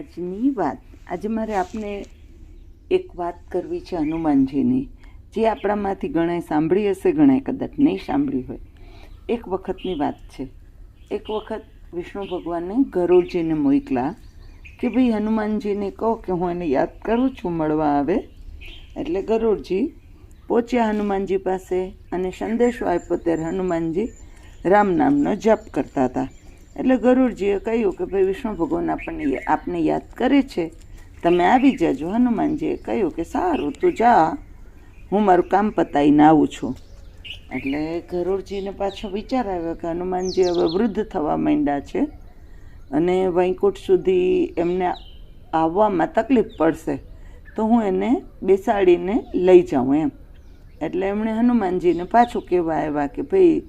આજની વાત. આજે મારે આપને એક વાત કરવી છે હનુમાનજીની. જે આપણામાંથી ઘણાએ સાંભળી હશે ઘણાએ કદાચ નહીં સાંભળી હોય. એક વખતની વાત છે. એક વખત વિષ્ણુ ભગવાને ગરુડજીને મોકલા કે ભાઈ, હનુમાનજીને કહો કે હું એને યાદ કરું છું, મળવા આવે. એટલે ગરુડજી પહોંચ્યા હનુમાનજી પાસે અને સંદેશો આપ્યો. ત્યારે હનુમાનજી રામ નામનો જપ કરતા હતા. એટલે ગરુડજીએ કહ્યું કે ભાઈ વિષ્ણુ ભગવાન આપણને આપને યાદ કરે છે. તમે આવી જજો, હનુમાનજીએ કહ્યું કે સારું, તું જા. હું મારું કામ પતાવીને આવું છું. એટલે ગરુડજીને પાછો વિચાર આવ્યો કે હનુમાનજી હવે વૃદ્ધ થવા માંડ્યા છે અને વૈકુંઠ સુધી એમને આવવામાં તકલીફ પડશે, તો હું એને બેસાડીને લઈ જાઉં એમ. એટલે એમણે હનુમાનજીને પાછું કહેવા આવ્યા કે ભાઈ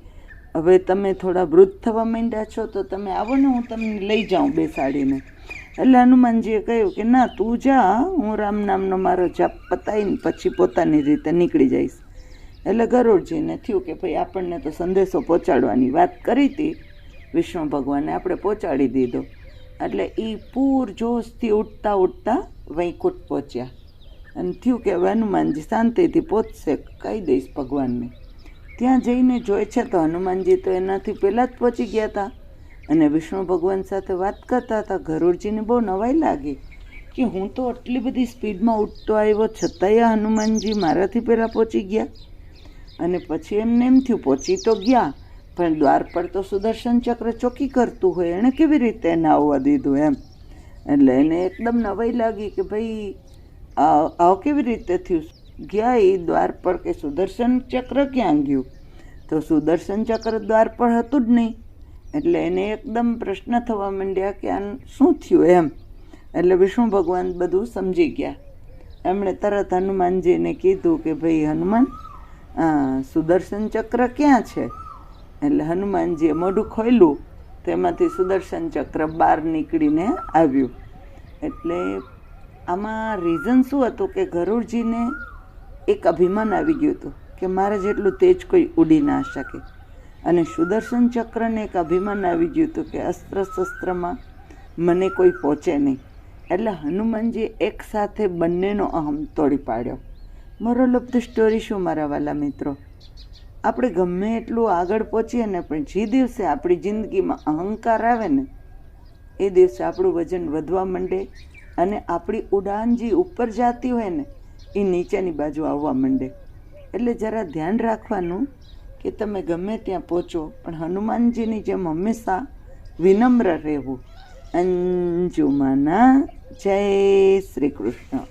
હવે તમે થોડા વૃદ્ધ થવા માંડ્યા છો, તો તમે આવો ને, હું તમને લઈ જાઉં બેસાડીને એટલે હનુમાનજીએ કહ્યું કે, ના, તું જા, હું રામ નામનો મારો જાપ પતાવીને પછી પોતાની રીતે નીકળી જઈશ. એટલે ગરુડજીને થયું કે, ભાઈ, આપણને તો સંદેશો પહોંચાડવાની વાત કરી હતી. વિષ્ણુ ભગવાને આપણે પહોંચાડી દીધો. એટલે એ પૂર જોશથી ઉઠતા ઉઠતા વૈકુંઠ પહોંચ્યા. અને થયું કે, હવે હનુમાનજી શાંતિથી પહોંચશે, કહી દઈશ ભગવાનને. ત્યાં જઈને જોઈ છે તો હનુમાનજી તો એનાથી પહેલાં જ પહોંચી ગયા હતા અને વિષ્ણુ ભગવાન સાથે વાત કરતા હતા. ગરુડજીને બહુ નવાઈ લાગી કે હું તો આટલી બધી સ્પીડમાં ઉઠતો આવ્યો છતાંય હનુમાનજી મારાથી પહેલાં પહોંચી ગયા. અને પછી એમને એમ થયું, પહોંચી તો ગયા, પણ દ્વાર પર તો સુદર્શન ચક્ર ચોકી કરતું હોય. એણે કેવી રીતે એને આવવા દીધું એમ? એટલે એને એકદમ નવાઈ લાગી કે ભાઈ આવ કેવી રીતે થયું? ગયા એ દ્વાર પર કે સુદર્શન ચક્ર ક્યાં ગયું? તો સુદર્શન ચક્ર દ્વાર પર હતું જ નહીં. એટલે એને એકદમ પ્રશ્ન થવા માંડ્યા કે આ શું થયું એમ? એટલે વિષ્ણુ ભગવાન બધું સમજી ગયા. એમણે તરત હનુમાનજીને કીધું કે ભાઈ હનુમાન સુદર્શન ચક્ર ક્યાં છે? એટલે હનુમાનજીએ મોઢું ખોલ્યું તેમાંથી સુદર્શન ચક્ર બહાર નીકળીને આવ્યું. એટલે આમાં રીઝન શું હતું કે ગરુડજીને એક અભિમાન આવી ગયું હતું કે મારે જેટલું તેજ કોઈ ઉડી ના શકે. અને સુદર્શન ચક્રને એક અભિમાન આવી ગયું હતું કે અસ્ત્ર શસ્ત્રમાં મને કોઈ પહોંચે નહીં. એટલે હનુમાનજી એક સાથે બંનેનો અહમ તોડી પાડ્યો. મોરલ ઓફ ધ સ્ટોરી શું મારા વાલા મિત્રો? આપણે ગમે એટલું આગળ પહોંચીએ ને પણ જે દિવસે આપણી જિંદગીમાં અહંકાર આવે ને, એ દિવસે આપણું વજન વધવા માંડે અને આપણી ઉડાન જે ઉપર જતી હોય ને એ નીચેની બાજુ આવવા માંડે. એટલે જરા ધ્યાન રાખવાનું કે તમે ગમે ત્યાં પહોંચો, પણ હનુમાનજીની જેમ હંમેશા વિનમ્ર રહેવું. અંજુમાના જય શ્રી કૃષ્ણ.